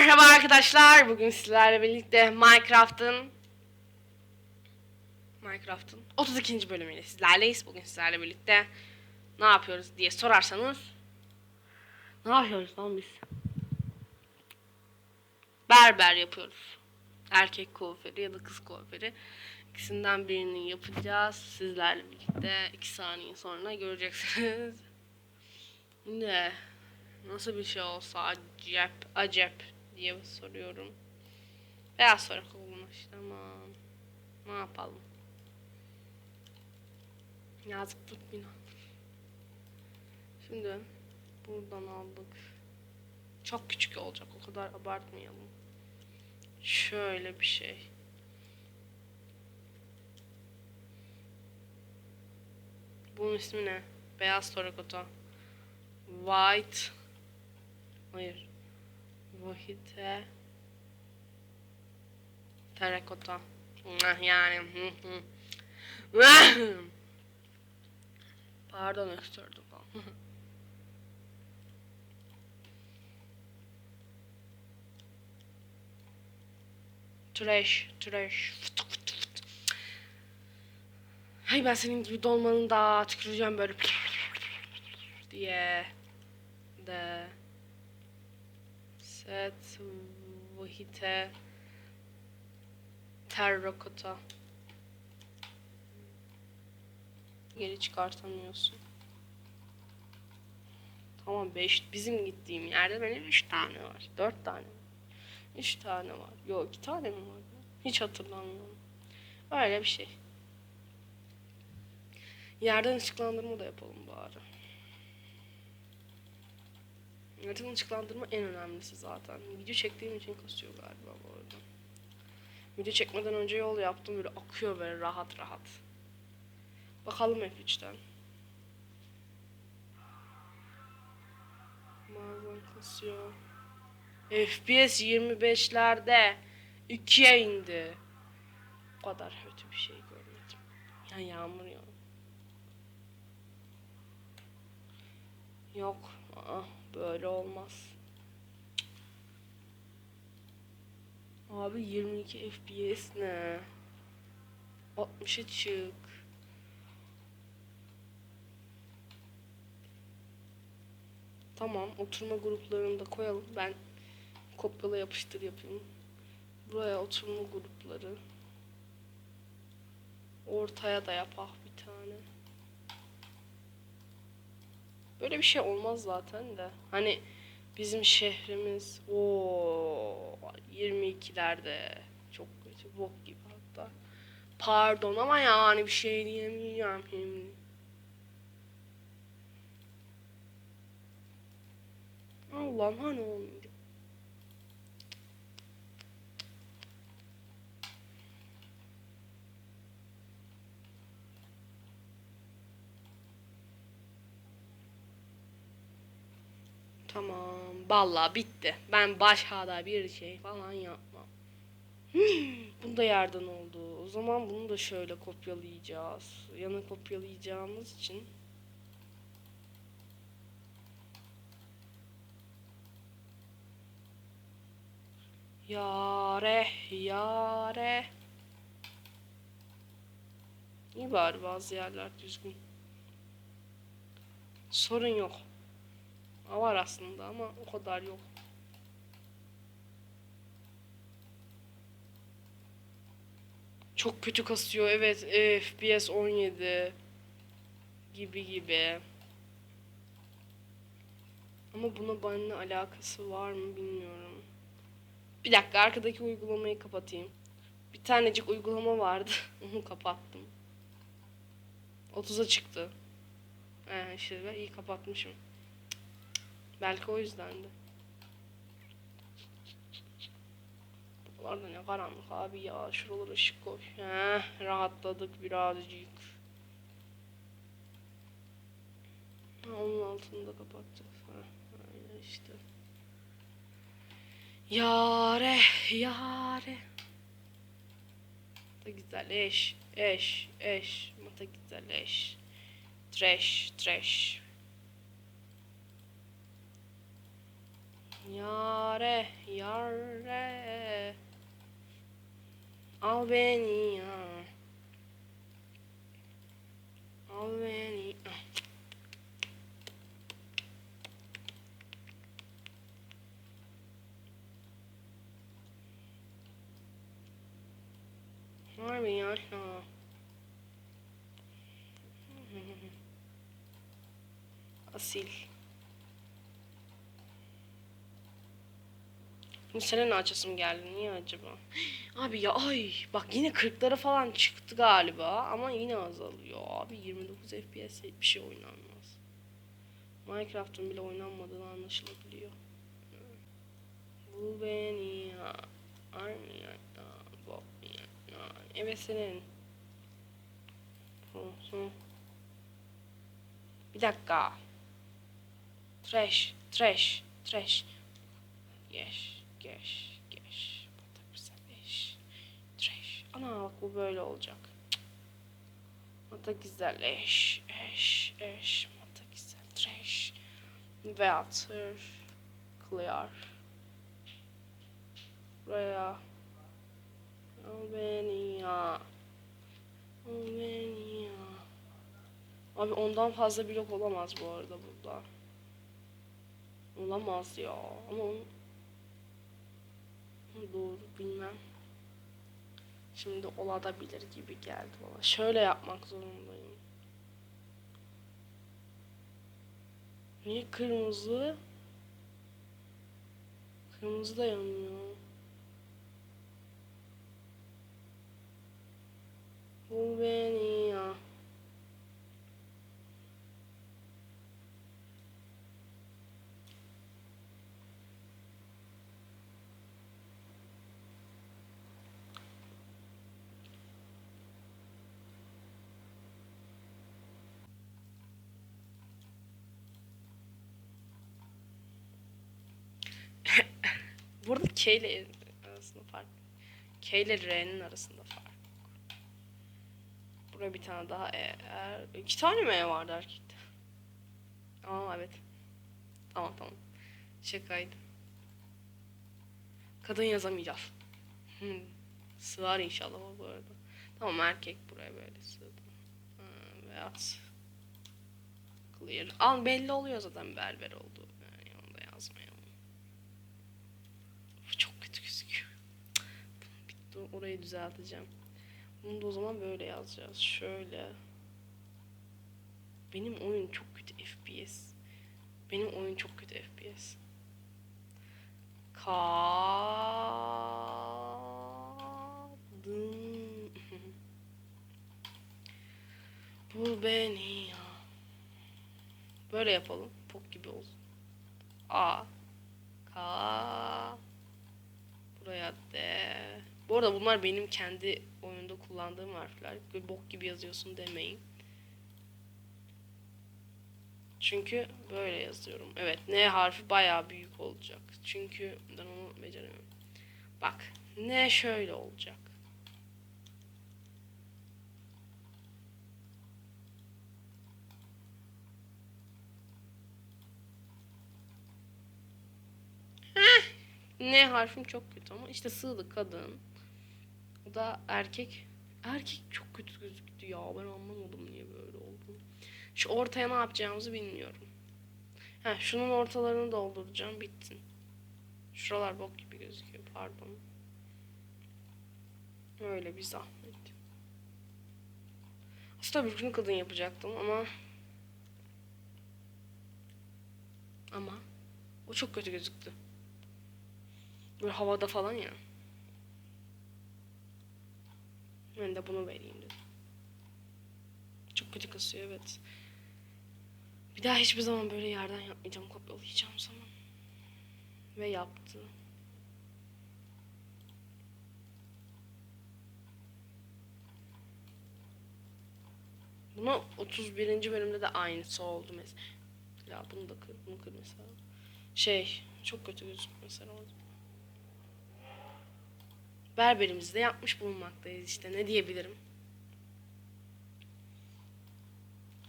Merhaba arkadaşlar. Bugün sizlerle birlikte Minecraft'ın Minecraft'ın 32. bölümüyle sizlerleyiz. Bugün sizlerle birlikte ne yapıyoruz diye sorarsanız ne yapıyoruz lan biz? Berber yapıyoruz. Erkek kuaförü ya da kız kuaförü. İkisinden birini yapacağız. Sizlerle birlikte 2 saniye sonra göreceksiniz. Ne? Nasıl bir şey olsa acep, acep diye soruyorum. Beyaz sorak olmuş tamam. Ne yapalım? Yazıklık günah. Şimdi buradan aldık. Çok küçük olacak o kadar abartmayalım. Şöyle bir şey. Bunun ismi ne? Beyaz torakota. White. Hayır. Vahite. Terakota. Ah, Yani. Pardon öksürdüm. Trash, trash. Hay ben senin gibi dolmanın da tüküreceğim böyle diye de set vahite terrakota geri çıkartamıyorsun. Tamam 5 bizim gittiğim yerde benim 3 tane var. 4 tane var. 3 tane var. Yok 2 tane mi var? Hiç hatırlamıyorum. Öyle bir şey. Yerden ışıklandırma da yapalım bari. Yerden ışıklandırma en önemlisi zaten. Video çektiğim için kasıyor galiba bu arada. Video çekmeden önce yol yaptım böyle akıyor böyle rahat rahat. Bakalım F3'ten. Bazen kasıyor. FPS 25'lerde 2'ye indi. Bu kadar kötü bir şey görmedim. Ya yağmur ya. Yok. Aa, böyle olmaz. Abi 22 FPS ne? 60'a çık. Tamam, oturma gruplarını da koyalım. Ben kopyala yapıştır yapayım. Buraya oturma grupları. Ortaya da yapak bir tane. Böyle bir şey olmaz zaten de. Hani bizim şehrimiz o 22'lerde çok kötü bok gibi hatta. Pardon ama yani bir şey diyemeyeceğim şimdi. Allah'ım hani olmayacak. Tamam. Vallahi bitti. Ben başka bir şey falan yapmam. Bunda yerden oldu. O zaman bunu da şöyle kopyalayacağız. Yana kopyalayacağımız için. Yare, yare. İyi bari bazı yerler düzgün. Sorun yok. Var aslında ama o kadar yok. Çok kötü kasıyor. Evet, FPS 17 gibi gibi. Ama buna benimle alakası var mı bilmiyorum. Bir dakika arkadaki uygulamayı kapatayım. Bir tanecik uygulama vardı. Onu kapattım. 30'a çıktı. He işte ben iyi kapatmışım. Belki o yüzdendi. Buralarda ne karanlık abi ya. Şuralara ışık koy. Heh, rahatladık birazcık. Ha, onun altını da kapatacağız. Ha, işte. Yare, yare. Da güzel eş, eş, eş. Mata güzel eş. Trash, trash. Yare, yare. Al beni ya. Al beni. Harbi ya. Asil. Senin açısım geldi. Niye acaba? Abi ya ay bak yine 40'lara falan çıktı galiba ama yine azalıyor. Abi 29 FPS bir şey oynanmaz. Minecraft'ın bile oynanmadığını anlaşılabiliyor. Bu beni ya. Evet senin. Bir dakika. Trash, trash, trash. Geç, geç, geç. Güzelleş. Trash. Ana bak bu böyle olacak. Güzel. Eş, eş, eş. Bu da güzel. Trash. Ve atır. Clear. Buraya. Al beni ya. Al beni ya. Abi ondan fazla blok olamaz bu arada burada. Olamaz ya. Ama onu... Doğru bilmem. Şimdi olabilir gibi geldi bana. Şöyle yapmak zorundayım. Niye kırmızı? Kırmızı da yanıyor. Bu beni ya. Burada K ile arasında fark. K ile R'nin arasında fark. Buraya bir tane daha E. Er, iki tane mi E vardı erkekte? Aa evet. Tamam tamam. Şakaydı. Kadın yazamayacağız. Hmm. Sığar inşallah o bu arada. Tamam erkek buraya böyle sığdı. Ha, beyaz. Clear. Al belli oluyor zaten berber olduğu. Yani onu da yazmayalım. Of, çok kötü gözüküyor. Bitti orayı düzelteceğim. Bunu da o zaman böyle yazacağız. Şöyle. Benim oyun çok kötü FPS. Benim oyun çok kötü FPS. Kadın. Bu beni ya. Böyle yapalım. Pok gibi olsun. A. K. Buraya D. Bu arada bunlar benim kendi oyunda kullandığım harfler. Böyle bok gibi yazıyorsun demeyin. Çünkü böyle yazıyorum. Evet N harfi bayağı büyük olacak. Çünkü ben onu beceremiyorum. Bak N şöyle olacak. Heh, N harfim çok kötü ama işte sığdı kadın. Da erkek. Erkek çok kötü gözüktü ya. Ben anlamadım niye böyle oldu. Şu ortaya ne yapacağımızı bilmiyorum. Ha, şunun ortalarını dolduracağım. Bitsin. Şuralar bok gibi gözüküyor. Pardon. Öyle bir zahmet. Aslında öbürkünü kadın yapacaktım ama ama o çok kötü gözüktü. Böyle havada falan ya. Ben de bunu vereyim dedim. Çok kötü kasıyor evet. Bir daha hiçbir zaman böyle yerden yapmayacağım. Kopyalayacağım zaman. Ve yaptı. Bunu 31. bölümde de aynısı oldu mesela. Bunu da kır, bunu kır mesela. Şey, çok kötü gözüküyor mesela orada berberimizi de yapmış bulunmaktayız işte ne diyebilirim.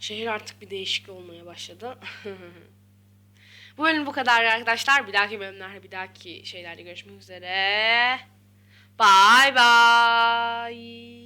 Şehir artık bir değişik olmaya başladı. bu bölüm bu kadar arkadaşlar. Bir dahaki bölümlerde bir dahaki şeylerde görüşmek üzere. Bye bye.